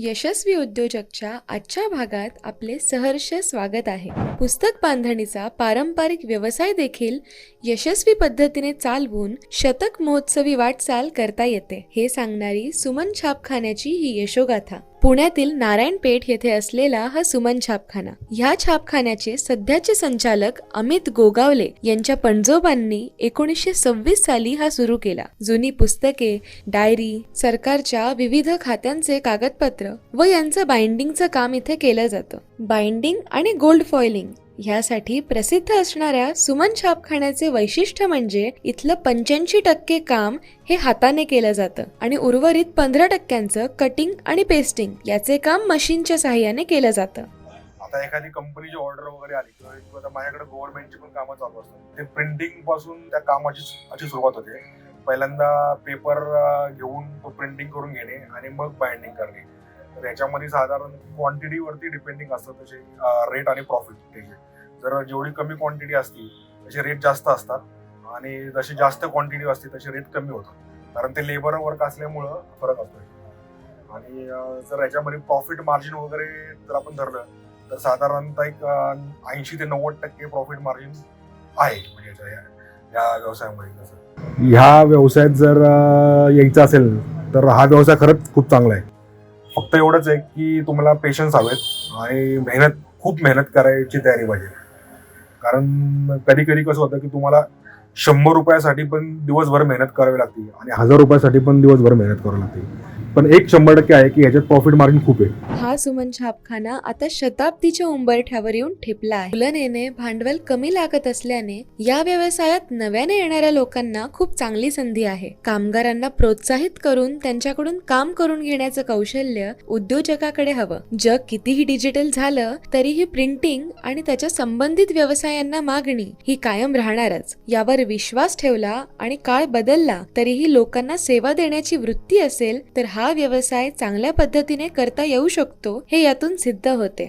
यशस्वी उद्योजकच्या आजच्या भागात आपले सहर्ष स्वागत आहे. पुस्तक बांधणीचा पारंपरिक व्यवसाय देखील यशस्वी पद्धतीने चालवून शतक महोत्सवी वाटचाल करता येते. हे सांगणारी सुमन छापखान्याची ही यशोगाथा. पुण्यातील नारायणपेठ येथे असलेला हा सुमन छापखाना. ह्या छापखान्याचे सध्याचे संचालक अमित गोगावले यांच्या पणजोबांनी एकोणीसशे सव्वीस साली हा सुरू केला. जुनी पुस्तके डायरी सरकारच्या विविध खात्यांचे कागदपत्र व यांचं बाइंडिंगचं काम इथे केलं जातं. बाइंडिंग आणि गोल्ड फॉइलिंग ह्यासाठी प्रसिद्ध असणाऱ्या सुमन छापखान्याचे वैशिष्ट्य म्हणजे इथलं पंच्याऐंशी टक्के काम हे हाताने केलं जातं आणि उर्वरित पंधरा टक्क्यांचं कटिंग आणि पेस्टिंग याचे काम मशीनच्या सहाय्याने केलं जातं. आता एखादी कंपनीची ऑर्डर वगैरे आली किंवा आता माझ्याकडे गव्हर्नमेंटची पण कामं चालू असतात. ते प्रिंटिंगपासून त्या कामाची अशी सुरुवात होते. पहिल्यांदा पेपर घेऊन तो प्रिंटिंग करून घेणे आणि मग बाइंडिंग करणे. तर याच्यामध्ये साधारण क्वांटिटी वरती डिपेंडिंग असतं त्याचे रेट आणि प्रॉफिट त्याचे. जर जेवढी कमी क्वांटिटी असती त्याचे रेट जास्त असतात. आणि जशी जास्त क्वांटिटी असते तसे रेट कमी होतात. कारण ते लेबर वर्क असल्यामुळं फरक असतो. आणि जर याच्यामध्ये प्रॉफिट मार्जिन वगैरे जर आपण धरलं तर साधारणतः एक ऐंशी ते नव्वद टक्के प्रॉफिट मार्जिन आहे. म्हणजे या- या व्यवसायामध्ये कसं ह्या व्यवसायात जर यायचं असेल तर हा व्यवसाय खरंच खूप चांगला आहे. फक्त एवढंच आहे की तुम्हाला पेशन्स हवेत आणि मेहनत खूप मेहनत करायची तयारी पाहिजे. कारण कधी कधी कसं होतं की तुम्हाला शंभर रुपयासाठी पण दिवसभर मेहनत करावी लागते आणि हजार रुपयासाठी पण दिवसभर मेहनत करावी लागते. पण एक शंभर टक्के आहे की ह्याच्यात प्रॉफिट मार्जिन खूप आहे. हा सुमन छापखाना आता शताब्दीच्या उंबरठ्यावर येऊन ठेपला आहे. तुलनेने भांडवल कमी लागत असल्याने या व्यवसायात नव्याने येणाऱ्या लोकांना खूप चांगली संधी आहे. कामगारांना प्रोत्साहित करून त्यांच्याकडून काम करून घेण्याचं कौशल्य उद्योजकाकडे हवं. जग कितीही डिजिटल झालं तरीही प्रिंटिंग आणि त्याच्या संबंधित व्यवसायांना मागणी ही कायम राहणारच. यावर विश्वास ठेवला आणि काळ बदलला तरीही लोकांना सेवा देण्याची वृत्ती असेल तर हा व्यवसाय चांगल्या पद्धतीने करता येऊ शकतो. हे यातून सिद्ध होते.